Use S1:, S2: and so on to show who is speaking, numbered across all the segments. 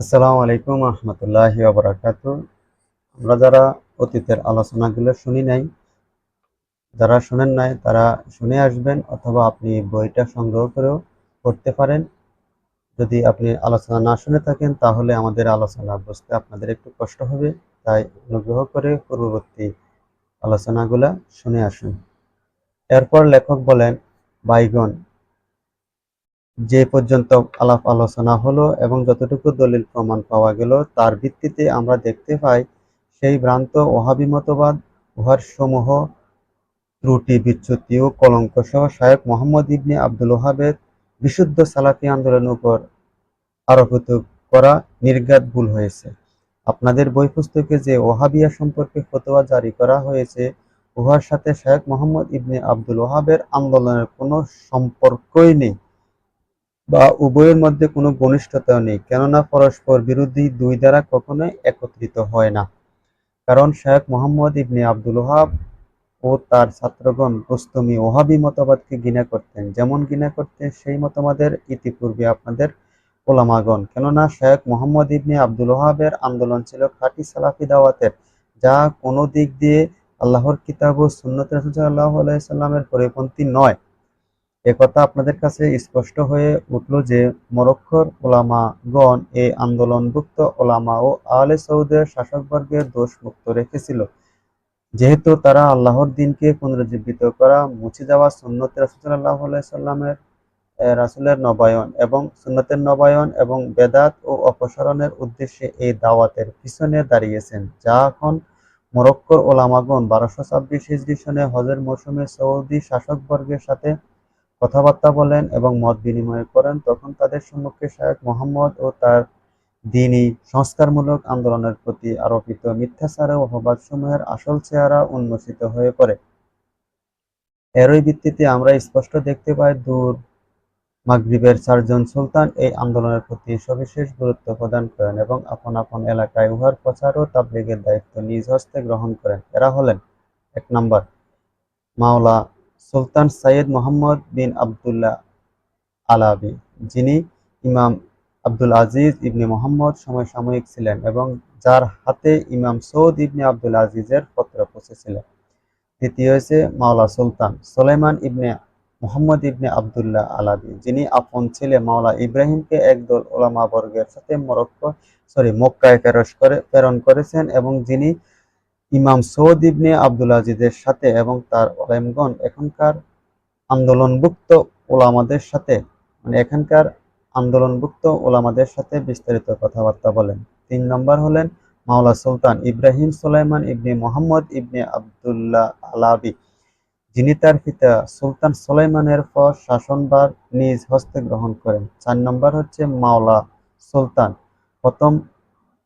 S1: আসসালামু আলাইকুম রহমতুল্লাহ বারাকাত আমরা যারা অতীতের আলোচনাগুলো শুনি নাই, যারা শুনেন নাই, তারা শুনে আসবেন অথবা আপনি বইটা সংগ্রহ করেও পড়তে পারেন। যদি আপনি আলোচনা না শুনে থাকেন, তাহলে আমাদের আলোচনা বুঝতে আপনাদের একটু কষ্ট হবে। তাই অনুগ্রহ করে পূর্ববর্তী আলোচনাগুলা শুনে আসুন। এরপর লেখক বলেন বাইগন যে পর্যন্ত আলাপ আলোচনা হলো এবং যতটুকু দলিল প্রমাণ পাওয়া গেল, তার ভিত্তিতে আমরা দেখতে পাই সেই ভ্রান্ত ওহাবি মতবাদ উহার সমূহ ত্রুটি বিচ্যুতি ও কলঙ্ক সহ শায়েক মোহাম্মদ ইবনে আব্দুল ওহাবের বিশুদ্ধ সালাফি আন্দোলনের উপর আরোপিত করা নির্ঘাত ভুল হয়েছে। আপনাদের বই পুস্তকে যে ওহাবিয়া সম্পর্কে ফতোয়া জারি করা হয়েছে, উহার সাথে শায়েক মোহাম্মদ ইবনে আব্দুল ওহাবের আন্দোলনের কোনো সম্পর্কই নেই। বা উভয়ের মধ্যে কোনো ঘনিষ্ঠতাও নেই, কেননা পরস্পর বিরোধী দুই দ্বারা কখনোই একত্রিত হয় না। কারণ শায়েখ মোহাম্মদ ইবনে আব্দুল ওহাব ও তার ছাত্রগণ গোস্তমি ওহাবি মতবাদকে ঘৃণা করতেন, যেমন ঘৃণা করতেন সেই মতবাদের ইতিপূর্বে আপনাদের ওলামাগণ। কেননা শায়েখ মোহাম্মদ ইবনে আব্দুল ওহাবের আন্দোলন ছিল খাঁটি সালাফি দাওয়াতের, যা কোনো দিক দিয়ে আল্লাহর কিতাব ও সুন্নত রসুল্লাহ আলাইসাল্লামের পরিপন্থী নয়। একথা আপনাদের কাছে স্পষ্ট হয়ে উঠল যে মরক্কোর ওলামাগণ এই আন্দোলনভুক্ত ওলামা ও আলে সৌদের শাসকবর্গের দোষ মুক্ত রেখেছিল। যেহেতু তারা আল্লাহর দিনকে পুনরুজ্জীবিত করা, মুছে যাওয়া সুন্নত রাসুল্লাহ সাল্লামের রাসুলের নবায়ন এবং সুন্নতের নবায়ন এবং বেদাত ও অপসারণের উদ্দেশ্যে এই দাওয়াতের পিছনে দাঁড়িয়েছেন, যা এখন মরক্কোর ওলামাগণ বারোশো ছাব্বিশ হিজরি সনে হজের মৌসুমে সৌদি শাসকবর্গের সাথে কথাবার্তা বলেন এবং মত বিনিময় করেন, তখন তাদের সম্মুখে শায়েখ মোহাম্মদ ও তার দিনী সংস্কারমূলক আন্দোলনের প্রতি আরোপিত মিথ্যাচার ও অপবাদসমূহের আসল চেহারা উন্মোচিত হয়ে পড়ে। এরই ভিত্তিতে আমরা স্পষ্ট দেখতে পাই, দূর মাগরিবের চারজন সুলতান এই আন্দোলনের প্রতি সবিশেষ গুরুত্ব প্রদান করেন এবং আপন আপন এলাকায় উহার প্রচার ও তাবলিগের দায়িত্ব নিজ হস্তে গ্রহণ করেন। এরা হলেন, এক নম্বর, মাওলা সুলতান সাইয়েদ মোহাম্মদ বিন আবদুল্লাহ আলাবি, যিনি ইমাম আব্দুল আজিজ ইবনে মোহাম্মদ সমসাময়িক ছিলেন এবং যার হাতে ইমাম সৌদ ইবনে আব্দুল আজিজের পত্র পৌঁছেছিলেন দ্বিতীয় হয়েছে মাওলা সুলতান সোলেমান ইবনে মোহাম্মদ ইবনে আবদুল্লাহ আলাবি, যিনি আপন ছেলে মাওলা ইব্রাহিমকে একদল ওলামা বর্গের সাথে মরক্কো সরি মক্কায় প্রেরস করে, প্রেরণ করেছেন এবং যিনি ইমাম সৌদ ইবনে আব্দুল আজিজের সাথে এবং তার ওলাইমগণ এখনকার আন্দোলনভুক্ত ওলামাদের সাথে মানে এখানকার আন্দোলনভুক্ত ওলামাদের সাথে বিস্তারিত কথাবার্তা বলেন। তিন নম্বর হলেন মাওলা সুলতান ইব্রাহিম সুলাইমান ইবনে মোহাম্মদ ইবনে আবদুল্লাহ আলাবি। যিনি তার পিতা সুলতান সুলাইমানের পর শাসনভার নিজ হস্তে গ্রহণ করেন। চার নম্বর হচ্ছে মাওলা সুলতান। প্রথম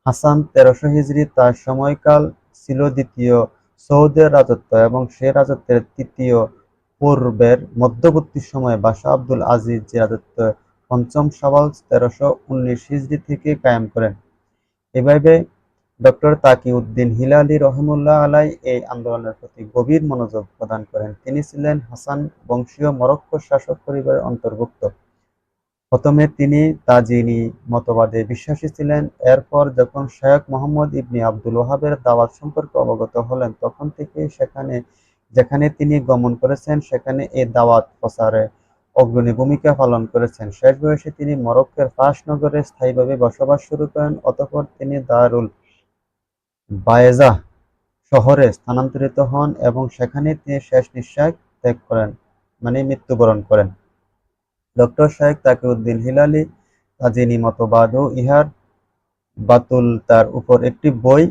S1: হাসান তেরোশো হিজড়ি তার সময়কাল ছিল দ্বিতীয় সৌদের রাজত্ব এবং সে রাজত্বের তৃতীয় পূর্বের মধ্যবর্তী সময়ে বাসা আব্দুল আজিজ যে রাজত্ব পঞ্চম সাবাল তেরোশো উনিশ হিজড়ি থেকে কায়েম করেন। এভাবে ডক্টর তাকি উদ্দিন হিলালি রহমুল্লাহ আলাই এই আন্দোলনের প্রতি গভীর মনোযোগ প্রদান করেন। তিনি ছিলেন হাসান বংশীয় মরক্কো শাসক পরিবারের অন্তর্ভুক্ত। প্রথমে তিনি তাজিনী মতবাদে বিশ্বাসী ছিলেন, এরপর যখন শেখ মোহাম্মদ ইবনি আব্দুল ওহাবের দাওয়াত সম্পর্কে অবগত হলেন, তখন থেকে সেখানে, যেখানে তিনি গমন করেছেন, সেখানে এই দাওয়াত প্রচারে অগ্রণী ভূমিকা পালন করেছেন। শেষ বয়সে তিনি মরক্কের ফাঁস নগরে স্থায়ীভাবে বসবাস শুরু করেন, অতঃপর তিনি দারুল বায়েজা শহরে স্থানান্তরিত হন এবং সেখানে তিনি শেষ নিঃশ্বাস ত্যাগ করেন মানে মৃত্যুবরণ করেন। ডক্টর শাহেক তাকিউদ্দিন হিলালি তাজিনী মতবাদ ও ইহার বাতুল তার উপর একটি বই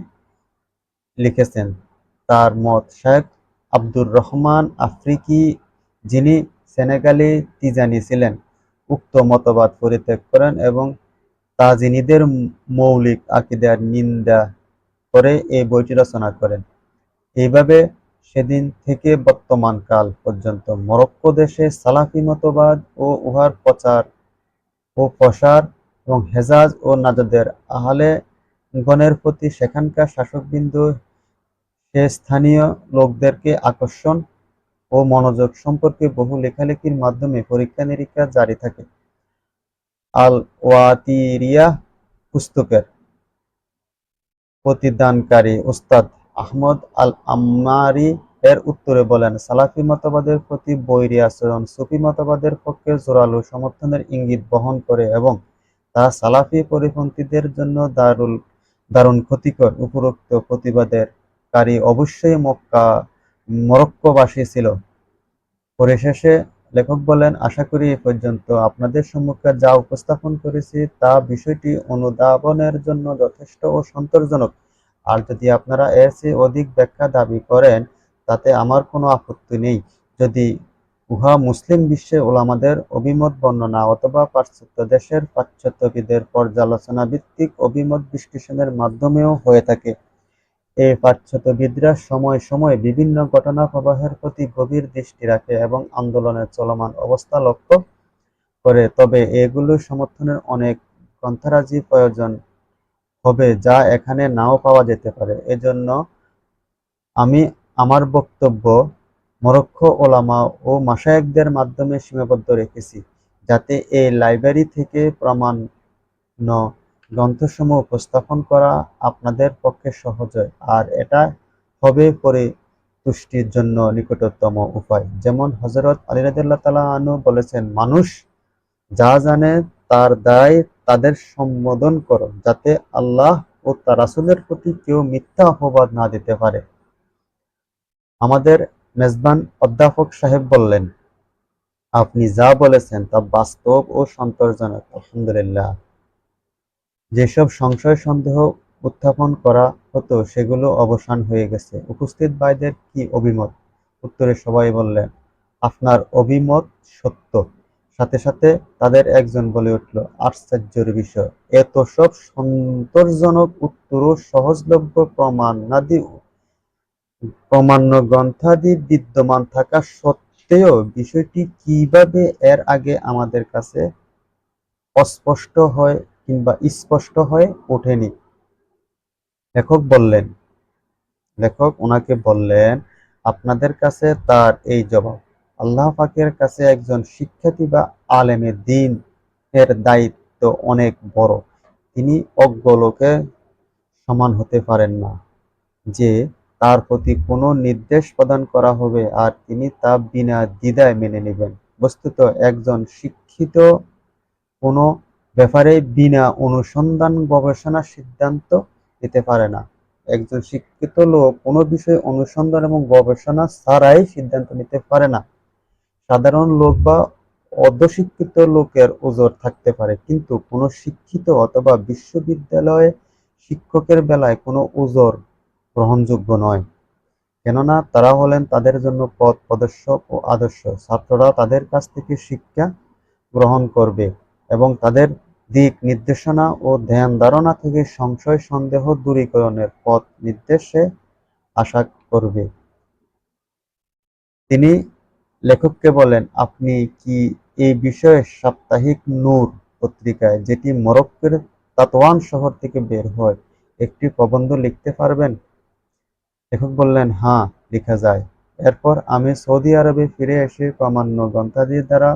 S1: লিখেছেন। তার মত শেখ আব্দুর রহমান আফ্রিকি যিনি সেনেগালি তিজানি ছিলেন, উক্ত মতবাদ পরিত্যাগ করেন এবং তাজিনীদের মৌলিক আকিদার নিন্দা করে এই বইটি রচনা করেন। এইভাবে সেদিন থেকে বর্তমান কাল পর্যন্ত মরক্কো দেশে সালাফি মতবাদ ও উহার প্রচার ও প্রসার এবং হেজাজ ও নাজাদের আহলে গণের প্রতি সেখানকার শাসকবিন্দু, সে স্থানীয় লোকদেরকে আকর্ষণ ও মনোযোগ সম্পর্কে বহু লেখালেখির মাধ্যমে পরীক্ষা নিরীক্ষা জারি থাকে। আল ওয়াতিরিয়া পুস্তকের প্রতিদানকারী উস্তাদ আহমদ আল আম্মারি এর উত্তরে বলেন, সালাফি মতবাদের প্রতি বৈরী আচরণ, সুফি মতবাদের পক্ষে জোরালো সমর্থনের ইঙ্গিত বহন করে এবং তা সালাফি পরিপন্থীদের জন্য দারুল দারুণ ক্ষতিকর উপরোক্ত প্রতিবাদের কারী অবশ্যই মক্কা, মরক্কোবাসী ছিল। পরিশেষে লেখক বলেন, আশা করি এ পর্যন্ত আপনাদের সম্মুখে যা উপস্থাপন করেছি তা বিষয়টি অনুধাবনের জন্য যথেষ্ট ও সন্তোষজনক। আর যদি আপনারা এর চেয়ে অধিক ব্যাখ্যা দাবি করেন, তাতে আমার কোনো আপত্তি নেই। যদি উহা মুসলিম বিশ্বে ওলামাদের অভিমত, বর্ণনা অথবা পাশ্চাত্য দেশের পাশ্চাত্যবিদের পর্যালোচনা ভিত্তিক অভিমত বিশ্লেষণের মাধ্যমেও হয়ে থাকে। এই পাশ্চাত্যবিদরা সময় সময় বিভিন্ন ঘটনা প্রবাহের প্রতি গভীর দৃষ্টি রাখে এবং আন্দোলনের চলমান অবস্থা লক্ষ্য করে। তবে এগুলো সমর্থনের অনেক গ্রন্থরাজি প্রয়োজন। হবে, যা এখানে নাও পাওয়া যেতে পারে। এজন্য আমি আমার বক্তব্য মরক্কো ওলামা ও মাশায়েখদের মাধ্যমে সীমাবদ্ধ রেখেছি, যাতে এই লাইব্রেরি থেকে প্রামাণ্য গ্রন্থসমূহ উপস্থাপন করা আপনাদের পক্ষে সহজ হয়, আর এটা হবে পরিতুষ্টির জন্য নিকটতম উপায়। যেমন হজরত আলী আনহু বলেছেন, মানুষ যা জানে তার দায় তাদের সম্বোধন করো, যাতে আল্লাহ ও তার রাসূলের প্রতি কেউ মিথ্যা অপবাদ না দিতে পারে। আমাদের মেজবান অধ্যাপক সাহেব বললেন, আপনি যা বলেছেন তা বাস্তব ও সন্তোষজনক, আলহামদুলিল্লাহ। যেসব সংশয় সন্দেহ উত্থাপন করা হতো, সেগুলো অবসান হয়ে গেছে। উপস্থিত ভাইদের কি অভিমত? উত্তরে সবাই বললেন, আপনার অভিমত সত্য। সাথে সাথে তাদের একজন বলে উঠল, আশ্চর্যের বিষয়, এত সব সন্তোষজনক উত্তর সহজলভ্য প্রমাণাদি প্রমাণ্য গ্রন্থাদি বিদ্যমান থাকা সত্ত্বেও বিষয়টি কীভাবে এর আগে আমাদের কাছে অস্পষ্ট হয় কিংবা স্পষ্ট হয়ে ওঠেনি? লেখক বললেন, লেখক ওনাকে বললেন, আপনাদের কাছে তার এই জবাব আল্লাহ পাকের কাছে একজন শিক্ষার্থী বা আলেমে দিন এর দায়িত্ব অনেক বড়। তিনি অজ্ঞ লোকে সমান হতে পারেন না, যে তার প্রতি কোনো নির্দেশ প্রদান করা হবে আর তিনি তা বিনা দ্বিধায় মেনে নেবেন। বস্তুত একজন শিক্ষিত কোনো ব্যাপারে বিনা অনুসন্ধান গবেষণা সিদ্ধান্ত নিতে পারে না। একজন শিক্ষিত লোক কোনো বিষয়ে অনুসন্ধান এবং গবেষণা ছাড়াই সিদ্ধান্ত নিতে পারে না। সাধারণ লোক বা অর্ধশিক্ষিত লোকের ওজর থাকতে পারে, কিন্তু কোনো শিক্ষিত অথবা বিশ্ববিদ্যালয়ে শিক্ষকের বেলায় কোনো ওজর গ্রহণযোগ্য নয়। কেননা তারা হলেন তাদের জন্য পথ, প্রদর্শক ও আদর্শ। ছাত্ররা তাদের কাছ থেকে শিক্ষা গ্রহণ করবে এবং তাদের দিক নির্দেশনা ও ধ্যান ধারণা থেকে সংশয়, সন্দেহ, দূরীকরণের পথ নির্দেশে আশা করবে। তিনি লেখককে বলেন, আপনি কি এই বিষয়ে সাপ্তাহিক নূর পত্রিকায় যেটি মরক্কোর তাতওয়ান শহর থেকে বের হয়, একটি প্রবন্ধ লিখতে পারবেন? লেখক বললেন হ্যাঁ লেখা যায়। এরপর আমি সৌদি আরবে ফিরে এসে প্রামাণ্য গ্রন্থাদি দ্বারা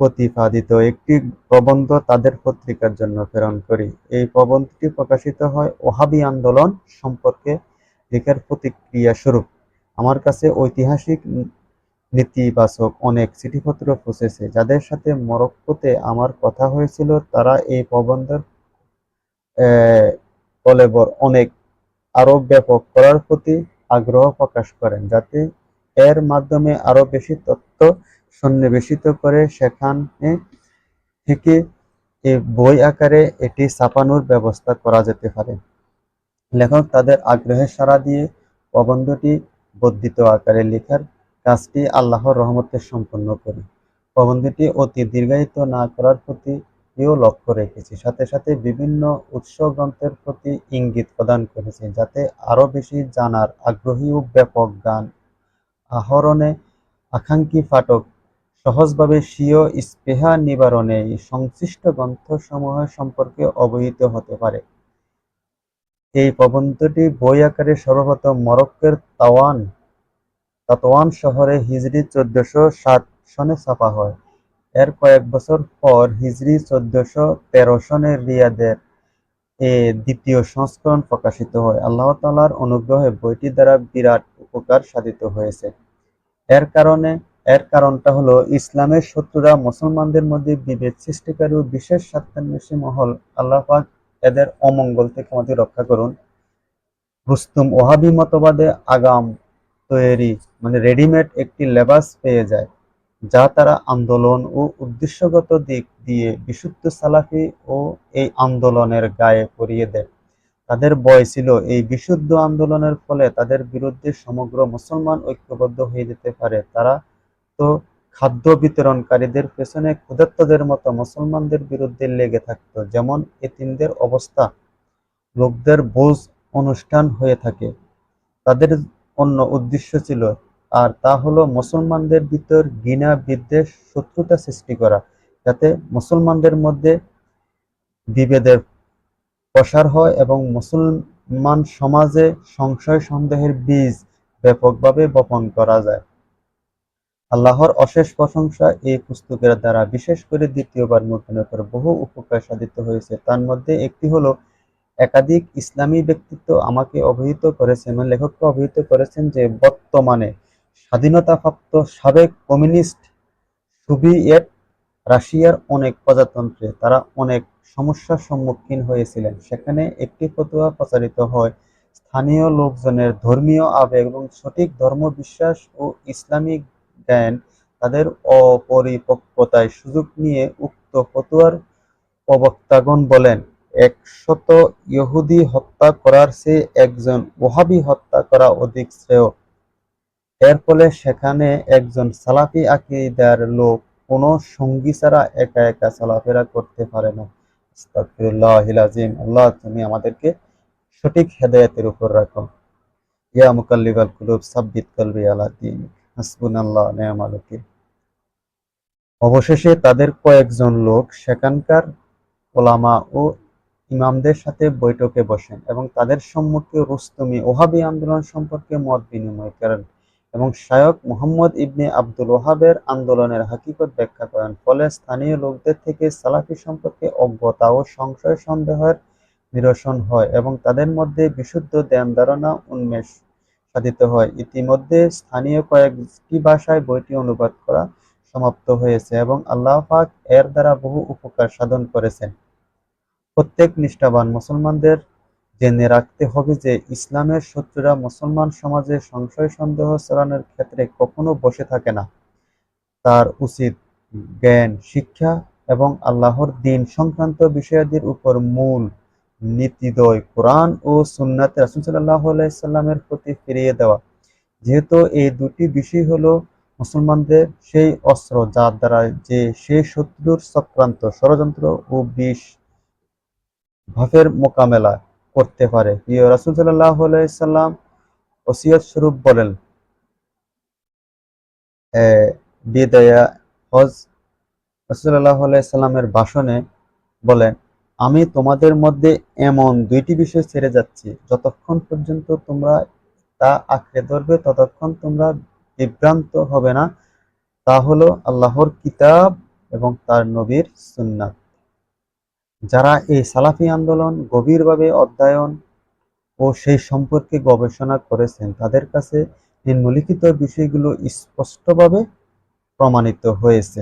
S1: প্রতিপাদিত একটি প্রবন্ধ তাদের পত্রিকার জন্য প্রেরণ করি। এই প্রবন্ধটি প্রকাশিত হয় ওহাবি আন্দোলন সম্পর্কে লেখার প্রতিক্রিয়া স্বরূপ। আমার কাছে ঐতিহাসিক নেতিবাচক অনেক চিঠিপত্র পৌঁছেছে যাদের সাথে মরক্কোতে আমার কথা হয়েছিল, তারা এই প্রবন্ধের কলেবর অনেক আরও ব্যাপক করার প্রতি আগ্রহ প্রকাশ করেন, যাতে এর মাধ্যমে আরও বেশি তথ্য সন্নিবেশিত করে সেখানে থেকে এ বই আকারে এটি ছাপানোর ব্যবস্থা করা যেতে পারে। লেখক তাদের আগ্রহে সাড়া দিয়ে প্রবন্ধটি বর্ধিত আকারে লেখার কাজটি আল্লাহর রহমতে সম্পন্ন করি। প্রবন্ধটি অতি দীর্ঘায়িত না করার প্রতি এও লক্ষ্য রেখেছি। সাথে সাথে বিভিন্ন উৎস গ্রন্থের প্রতি ইঙ্গিত প্রদান করেছি যাতে আরও বেশি জানার আগ্রহী ও ব্যাপক গান আহরণে আকাঙ্ক্ষী পাঠক সহজভাবে স্বীয় স্পৃহা নিবারণে সংশ্লিষ্ট গ্রন্থসমূহ সম্পর্কে অবহিত হতে পারে। এই প্রবন্ধটি বই আকারে সর্বপ্রথম মরক্কের তাওয়ান তাতওয়ান শহরে হিজরি চোদ্দশো সাত সনে ছাপা হয়। এর কয়েক বছর পর হিজরি চোদ্দশো তেরো সনে রিয়াদের এ দ্বিতীয় সংস্করণ প্রকাশিত হয়। আল্লাহ তাআলার অনুগ্রহে বইটি দ্বারা বিরাট উপকার সাধিত হয়েছে। এর কারণে, এর কারণটা হলো ইসলামের শত্রুরা মুসলমানদের মধ্যে বিভেদ সৃষ্টিকারী ও বিশেষ স্বার্থান্বেষী মহল। আল্লাহ এদের অমঙ্গল থেকে আমাদের রক্ষা করুন। রুস্তুম ওহাবি মতবাদে আগাম তৈরি মানে রেডিমেড একটি লেবাস পেয়ে যায়, যা তারা আন্দোলন ও উদ্দেশ্যগত দিক দিয়ে বিশুদ্ধ সালাফি ও এই আন্দোলনের গায়ে পরিয়ে দেয়। তাদের ভয় ছিল এই বিশুদ্ধ আন্দোলনের ফলে তাদের বিরুদ্ধে সমগ্র মুসলমান ঐক্যবদ্ধ হয়ে যেতে পারে। তারা তো খাদ্য বিতরণকারীদের পেছনে ক্ষুধার্তদের মতো মুসলমানদের বিরুদ্ধে লেগে থাকতো, যেমন এতিমদের অবস্থা, লোকদের বোঝ অনুষ্ঠান হয়ে থাকে। তাদের অন্য উদ্দেশ্য ছিল। আর তা হলো মুসলমানদের ভিতর ঘৃণা, বিদ্বেষ, শত্রুতা সৃষ্টি করা। যাতে মুসলমানদের মধ্যে বিভেদের প্রসার হয় এবং মুসলমান সমাজে সংশয়, সন্দেহের বীজ ব্যাপকভাবে বপন করা যায়। আল্লাহর অশেষ প্রশংসা এই পুস্তকের দ্বারা, বিশেষ করে দ্বিতীয়বার মুদ্রণের বহু উপকার সাধিত হয়েছে। তার মধ্যে একটি হলো একাধিক ইসলামী ব্যক্তিত্ব আমাকে অবহিত করেছেন মানে লেখককে অবহিত করেছেন যে বর্তমানে স্বাধীনতাপ্রাপ্ত সাবেক কমিউনিস্ট সোভিয়েত রাশিয়ার অনেক প্রজাতন্ত্রে তারা অনেক সমস্যার সম্মুখীন হয়েছিলেন। সেখানে একটি ফতোয়া প্রচারিত হয় স্থানীয় লোকজনের ধর্মীয় আবেগ এবং সঠিক ধর্ম বিশ্বাস ও ইসলামিক জ্ঞান তাদের অপরিপক্কতায় সুযোগ নিয়ে উক্ত ফতোয়ার প্রবক্তাগণ বলেন একশত ইহুদি হত্যা করার চেয়ে একজন ওহাবি হত্যা করা অধিক শ্রেয়। এর ফলে সেখানে একজন সালাফি আকিদার লোক কোনো সঙ্গী ছাড়া একা একা চলাফেরা করতে পারে না। আল্লাহ, তুমি আমাদেরকে সঠিক হেদায়েতের উপর রাখো। ইয়া মুকাল্লিবাল কুলুব, সাব্বিত কলবি আলা ওয়াকিল অবশেষে তাদের কয়েকজন লোক সেখানকার ওলামা ও ইমামদের সাথে বৈঠকে বসেন এবং তাদের সম্মুখে রুস্তমি ওহাবি আন্দোলন সম্পর্কে মত বিনিময় করেন এবং শায়ক মোহাম্মদ ইবনে আব্দুল ওহাবের আন্দোলনের হাকিকত ব্যাখ্যা করেন। ফলে স্থানীয় লোকদের থেকে সালাফি সম্পর্কে অজ্ঞতা ও সংশয় সন্দেহের নিরসন হয় এবং তাদের মধ্যে বিশুদ্ধ ধ্যান ধারণা উন্মেষ সাধিত হয়। ইতিমধ্যে স্থানীয় কয়েকটি ভাষায় বইটি অনুবাদ করা সমাপ্ত হয়েছে এবং আল্লাহ পাক এর দ্বারা বহু উপকার সাধন করেছেন। প্রত্যেক নিষ্ঠাবান মুসলমানদের জেনে রাখতে হবে যে ইসলামের শত্রুরা মুসলমান সমাজে সংশয়, সন্দেহ ছড়ানোর ক্ষেত্রে কখনো বসে থাকে না। তার উচিত জ্ঞান, শিক্ষা এবং আল্লাহর দিন সংক্রান্ত বিষয়াদির উপর মূল নীতিদয় কোরআন ও সুন্নাতে রাসুল সাল্লাহ সাল্লামের প্রতি ফিরিয়ে দেওয়া। যেহেতু এই দুটি বিষয় হলো মুসলমানদের সেই অস্ত্র যার দ্বারা যে সেই শত্রুর চক্রান্ত ষড়যন্ত্র ও বিষ ভাফের মোকাবেলা করতে পারে। প্রিয় রাসুল সাল্লাহ সাল্লাম ওসিয়ত স্বরূপ বলেন বিদায়া হজ রাসুল্লাহ সাল্লামের ভাষণে বলেন, আমি তোমাদের মধ্যে এমন দুইটি বিষয় ছেড়ে যাচ্ছি। যতক্ষণ পর্যন্ত তোমরা তা আঁকড়ে ধরবে, ততক্ষণ তোমরা বিভ্রান্ত হবে না। তা হলো আল্লাহর কিতাব এবং তার নবীর সুন্নাত। যারা এই সালাফি আন্দোলন গভীরভাবে অধ্যয়ন ও সেই সম্পর্কে গবেষণা করেছেন, তাদের কাছে নিম্নলিখিত বিষয়গুলো স্পষ্টভাবে প্রমাণিত হয়েছে।